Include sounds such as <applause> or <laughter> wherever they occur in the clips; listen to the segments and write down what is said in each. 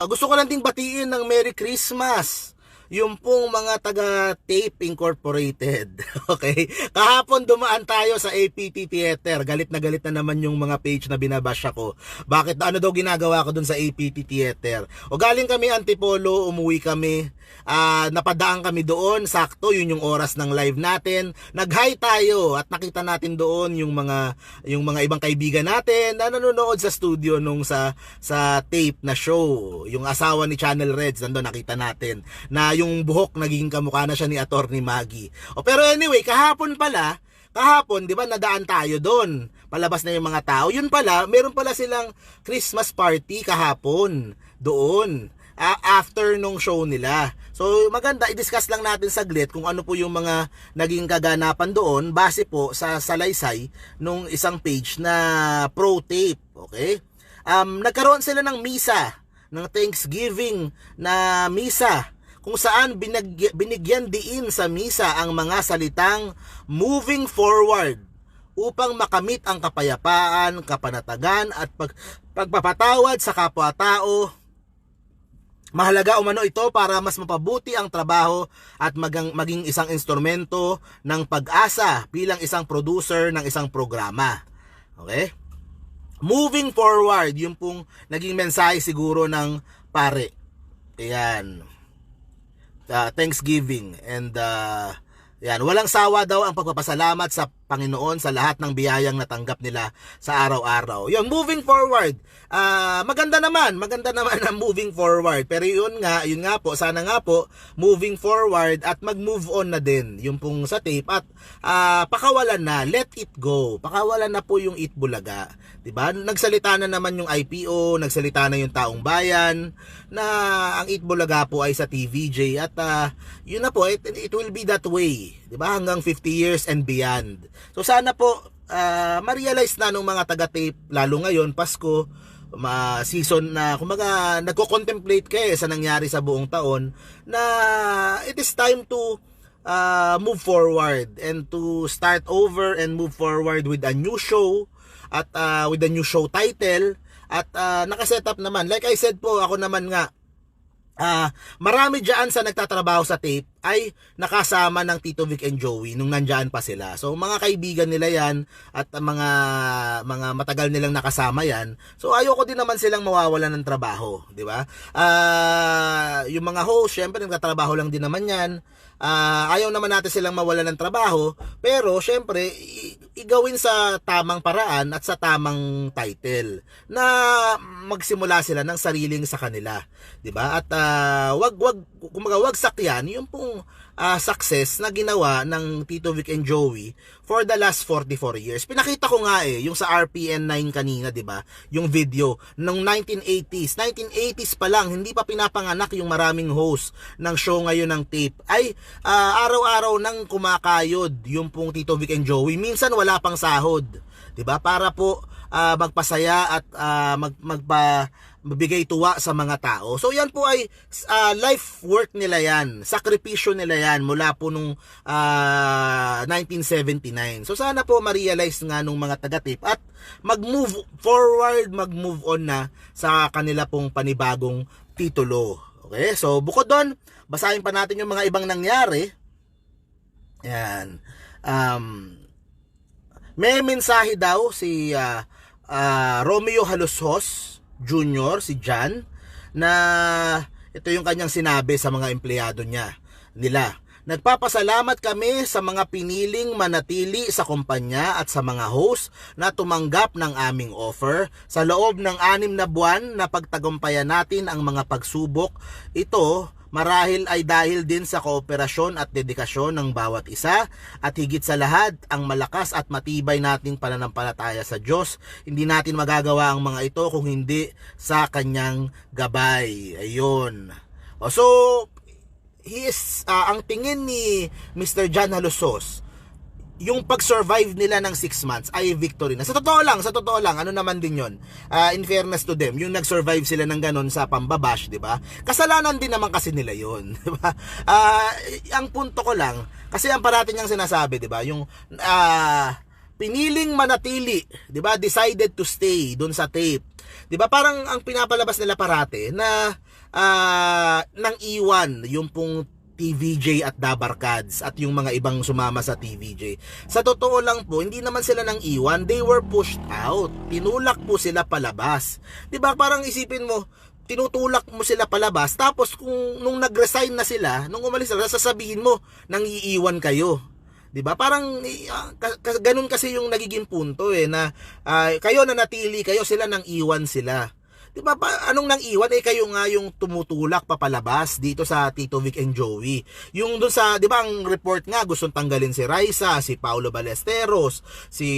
Gusto ko lang ding batiin ng Merry Christmas yung pong mga taga Tape Incorporated. <laughs> Okay? Kahapon dumaan tayo sa APT Theater. Galit na galit na naman yung mga page na binabash ako. Bakit ano daw ginagawa ko dun sa APT Theater? O galing kami Antipolo, umuwi kami. Ah, napadaan kami doon, sakto yun yung oras ng live natin. Nag-hi tayo at nakita natin doon yung mga yung mga ibang kaibigan natin na nanonood sa studio nung sa sa tape na show. Yung asawa ni Channel Reds nandoon nakita natin na yung buhok naging kamukha na siya ni Attorney Maggie. O pero anyway, kahapon pala, kahapon, 'di ba, nadaan tayo doon. Palabas na yung mga tao. Yun pala, meron pala silang Christmas party kahapon doon ah, after nung show nila. So maganda, i-discuss lang natin saglit kung ano po yung mga naging kaganapan doon base po sa salaysay nung isang page na pro tape, okay? Um, nagkaroon sila ng misa, ng Thanksgiving na misa kung saan binag- binigyan diin sa misa ang mga salitang moving forward upang makamit ang kapayapaan, kapanatagan at pag- pagpapatawad sa kapwa-tao Mahalaga umano ito para mas mapabuti ang trabaho at magang, maging isang instrumento ng pag-asa bilang isang producer ng isang programa. Okay? Moving forward, yung pong naging mensahe siguro ng pare. Ayan. Uh, Thanksgiving and uh, yan, walang sawa daw ang pagpapasalamat sa Panginoon sa lahat ng biyayang natanggap nila sa araw-araw. Yun, moving forward. Uh, maganda naman, maganda naman ang moving forward. Pero yun nga, yun nga po, sana nga po, moving forward at mag-move on na din yung pong sa tape at uh, pakawalan na, let it go. Pakawalan na po yung It Bulaga. 'Di ba? Nagsalita na naman yung IPO, nagsalita na yung taong bayan na ang It Bulaga po ay sa TVJ at uh, yun na po, it, it will be that way. 'Di ba? Hanggang 50 years and beyond. So sana po uh, ma-realize na ng mga taga-tape lalo ngayon Pasko ma season na kumaga nagko-contemplate kayo sa nangyari sa buong taon na it is time to uh, move forward and to start over and move forward with a new show at uh, with a new show title at uh, nakaset up naman like I said po ako naman nga uh, marami diyan sa nagtatrabaho sa tape ay nakasama ng Tito Vic and Joey nung nandiyan pa sila. So mga kaibigan nila 'yan at uh, mga mga matagal nilang nakasama 'yan. So ayoko din naman silang mawawalan ng trabaho, 'di ba? Uh, yung mga host, syempre nagtatrabaho lang din naman 'yan. Uh, ayaw naman natin silang mawalan ng trabaho, pero syempre igawin sa tamang paraan at sa tamang title na magsimula sila ng sariling sa kanila, 'di ba? At uh, wag wag kumaga wag sakyan yung pong uh, success na ginawa ng Tito Vic and Joey for the last 44 years. Pinakita ko nga eh, yung sa RPN 9 kanina, di ba? Yung video nung 1980s. 1980s pa lang, hindi pa pinapanganak yung maraming host ng show ngayon ng tape. Ay, uh, araw-araw nang kumakayod yung pong Tito Vic and Joey. Minsan wala pang sahod. 'di ba? Para po uh, magpasaya at uh, mag magpa mabigay tuwa sa mga tao. So yan po ay uh, life work nila yan. Sakripisyo nila yan mula po nung uh, 1979. So sana po ma-realize nga nung mga taga-tip at mag-move forward, mag-move on na sa kanila pong panibagong titulo. Okay? So bukod doon, basahin pa natin yung mga ibang nangyari. Yan. Um, may mensahe daw si uh, uh, Romeo Halushos Jr., si John, na ito yung kanyang sinabi sa mga empleyado niya, nila. Nagpapasalamat kami sa mga piniling manatili sa kumpanya at sa mga host na tumanggap ng aming offer. Sa loob ng anim na buwan na pagtagumpayan natin ang mga pagsubok, ito Marahil ay dahil din sa kooperasyon at dedikasyon ng bawat isa at higit sa lahat ang malakas at matibay nating pananampalataya sa Diyos. Hindi natin magagawa ang mga ito kung hindi sa kanyang gabay. Ayun. So, he is, uh, ang tingin ni Mr. John Halusos, yung pag-survive nila ng 6 months ay victory na. Sa totoo lang, sa totoo lang, ano naman din yon uh, in fairness to them, yung nag-survive sila ng ganun sa pambabash, di ba? Kasalanan din naman kasi nila yon <laughs> di ba? Uh, ang punto ko lang, kasi ang parating niyang sinasabi, di ba? Yung, uh, piniling manatili, 'di ba? Decided to stay doon sa tape. 'Di ba? Parang ang pinapalabas nila parate na ah, nang iwan yung pong TVJ at Dabarkads at yung mga ibang sumama sa TVJ. Sa totoo lang po, hindi naman sila nang iwan, they were pushed out. Tinulak po sila palabas. 'Di ba? Parang isipin mo, tinutulak mo sila palabas tapos kung nung nag-resign na sila, nung umalis sila, sasabihin mo nang iiwan kayo. 'Di ba? Parang uh, ganun kasi yung nagiging punto eh na uh, kayo na natili kayo, sila nang iwan sila. 'Di ba? Pa, anong nang iwan eh kayo nga yung tumutulak papalabas dito sa Tito Vic and Joey. Yung doon sa 'di ba ang report nga gustong tanggalin si Raisa, si Paulo Ballesteros, si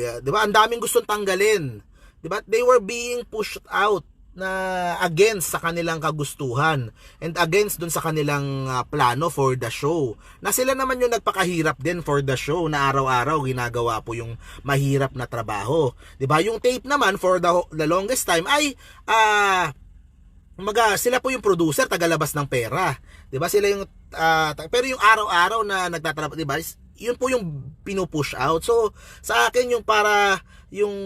'di ba ang daming gustong tanggalin. 'Di ba? They were being pushed out na against sa kanilang kagustuhan and against dun sa kanilang uh, plano for the show. Na sila naman yung nagpakahirap din for the show na araw-araw ginagawa po yung mahirap na trabaho. 'Di ba? Yung tape naman for the, the longest time ay ah uh, Maga, sila po yung producer, tagalabas ng pera. 'Di ba? Sila yung uh, pero yung araw-araw na nagtatrabaho, 'di ba? Yun po yung pinupush out. So, sa akin yung para yung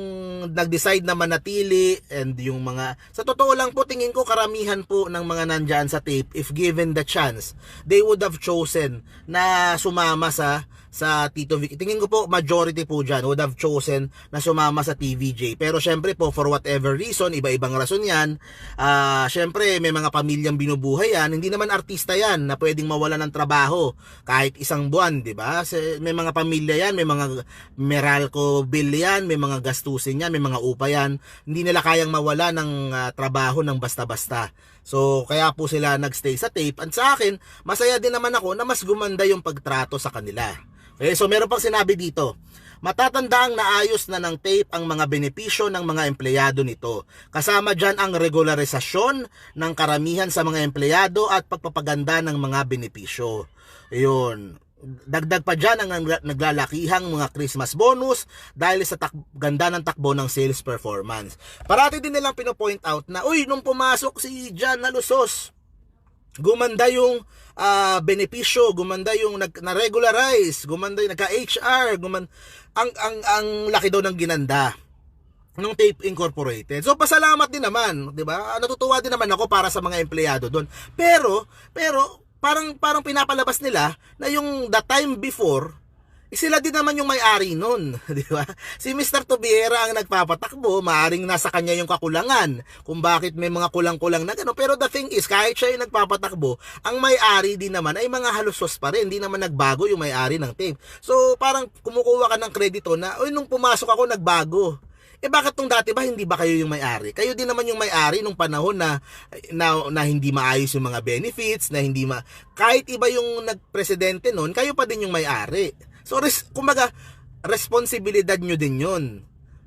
nag-decide na manatili and yung mga sa totoo lang po tingin ko karamihan po ng mga nandyan sa tape if given the chance they would have chosen na sumama sa sa Tito Vic. Tingin ko po majority po dyan would have chosen na sumama sa TVJ. Pero syempre po for whatever reason, iba-ibang rason yan. Uh, syempre may mga pamilyang binubuhay yan. Hindi naman artista yan na pwedeng mawala ng trabaho kahit isang buwan, di ba? May mga pamilya yan, may mga Meralco bill yan, may mga gastusin yan, may mga upa yan. Hindi nila kayang mawala ng uh, trabaho ng basta-basta. So, kaya po sila nagstay sa tape. At sa akin, masaya din naman ako na mas gumanda yung pagtrato sa kanila. Okay, so meron pang sinabi dito. Matatandaang naayos na ng tape ang mga benepisyo ng mga empleyado nito. Kasama dyan ang regularisasyon ng karamihan sa mga empleyado at pagpapaganda ng mga benepisyo. Ayun. Dagdag pa dyan ang naglalakihang mga Christmas bonus dahil sa tak- ganda ng takbo ng sales performance. Parati din nilang pinopoint out na, uy, nung pumasok si Jan Nalusos, gumanda yung uh, benepisyo, gumanda yung nag, na-regularize, gumanda yung nagka-HR, guman ang ang ang laki daw ng ginanda ng Tape Incorporated. So pasalamat din naman, 'di ba? Natutuwa din naman ako para sa mga empleyado doon. Pero pero parang parang pinapalabas nila na yung the time before eh, sila din naman yung may-ari nun, <laughs> di ba? Si Mr. Tobiera ang nagpapatakbo, maaring nasa kanya yung kakulangan kung bakit may mga kulang-kulang na gano'n. Pero the thing is, kahit siya yung nagpapatakbo, ang may-ari din naman ay mga halusos pa rin. Hindi naman nagbago yung may-ari ng team. So, parang kumukuha ka ng kredito na, oy, nung pumasok ako, nagbago. Eh bakit tong dati ba hindi ba kayo yung may-ari? Kayo din naman yung may-ari nung panahon na, na na hindi maayos yung mga benefits, na hindi ma kahit iba yung nagpresidente noon, kayo pa din yung may-ari. So, res, kumbaga, responsibilidad nyo din yun.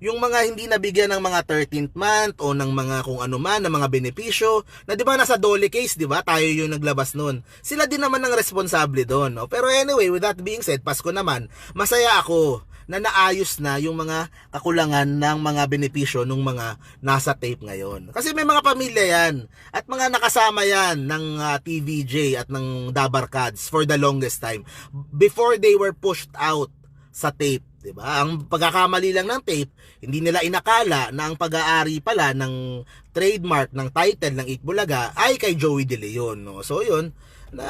Yung mga hindi nabigyan ng mga 13th month o ng mga kung ano man, ng mga benepisyo, na di ba nasa Dole case, di ba? Tayo yung naglabas noon. Sila din naman ang responsable doon. No? Pero anyway, with that being said, Pasko naman, masaya ako na naayos na yung mga kakulangan ng mga benepisyo ng mga nasa tape ngayon. Kasi may mga pamilya yan at mga nakasama yan ng uh, ah, TVJ at ng Dabarkads for the longest time before they were pushed out sa tape. 'di ba? Ang pagkakamali lang ng tape, hindi nila inakala na ang pag-aari pala ng trademark ng title ng Itbulaga ay kay Joey De Leon, no. So 'yun, na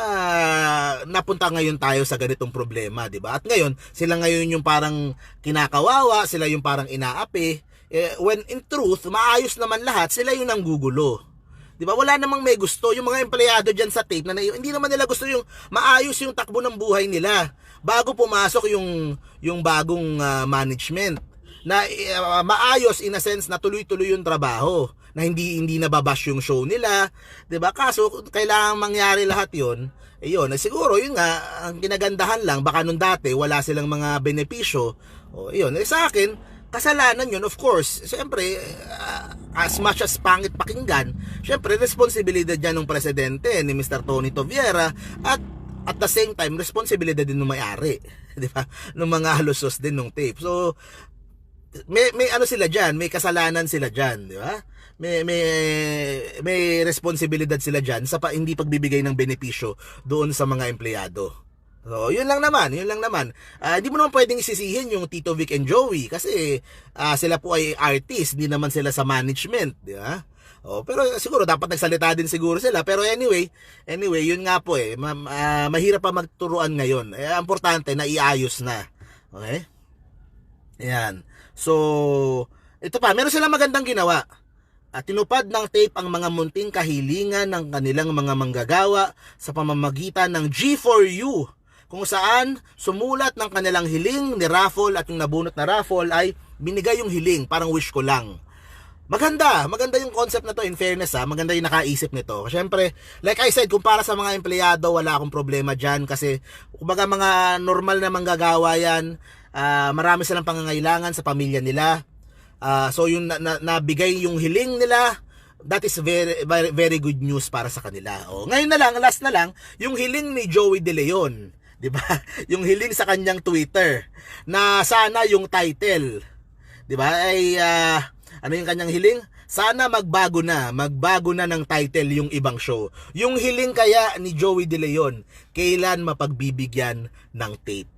napunta ngayon tayo sa ganitong problema, 'di ba? At ngayon, sila ngayon yung parang kinakawawa, sila yung parang inaapi. Eh, when in truth, maayos naman lahat, sila yung nanggugulo. 'Di ba? Wala namang may gusto yung mga empleyado diyan sa tape na, hindi naman nila gusto yung maayos yung takbo ng buhay nila bago pumasok yung yung bagong uh, management na uh, maayos in a sense na tuloy-tuloy yung trabaho na hindi hindi nababash yung show nila, 'di ba? Kaso kailangan mangyari lahat 'yon. Eh yun, eh, siguro yun nga ang ginagandahan lang baka nung dati wala silang mga benepisyo. O yun, eh, sa akin kasalanan yun of course. Siyempre uh, as much as pangit pakinggan, siyempre responsibilidad yan ng presidente ni Mr. Tony Toviera at at the same time responsibilidad din ng may-ari, <laughs> 'di ba? Ng mga halusos din ng tape. So may may ano sila diyan, may kasalanan sila diyan, 'di ba? May may may responsibilidad sila diyan sa pa, hindi pagbibigay ng benepisyo doon sa mga empleyado. So, yun lang naman, yun lang naman. Uh, hindi mo naman pwedeng isisihin yung Tito Vic and Joey kasi uh, sila po ay artist, hindi naman sila sa management, di ba? Oh, pero siguro dapat nagsalita din siguro sila. Pero anyway, anyway, yun nga po eh. Ma- ah, mahirap pa magturuan ngayon. Eh, importante na iayos na. Okay? Ayan. So, ito pa, meron silang magandang ginawa. At tinupad ng tape ang mga munting kahilingan ng kanilang mga manggagawa sa pamamagitan ng G4U kung saan sumulat ng kanilang hiling ni Raffle at yung nabunot na Raffle ay binigay yung hiling, parang wish ko lang. Maganda, maganda yung concept na to in fairness ha, maganda yung nakaisip nito. Siyempre, like I said, kung para sa mga empleyado, wala akong problema dyan kasi kumbaga mga normal na manggagawa yan, ah, marami silang pangangailangan sa pamilya nila. Ah, so yung na, na, nabigay yung hiling nila, that is very, very very good news para sa kanila. O, ngayon na lang, last na lang, yung hiling ni Joey De Leon, 'di ba? <laughs> Yung hiling sa kanyang Twitter na sana yung title 'di ba? Ay ah, ano yung kanyang hiling? Sana magbago na, magbago na ng title yung ibang show. Yung hiling kaya ni Joey De Leon, kailan mapagbibigyan ng tape?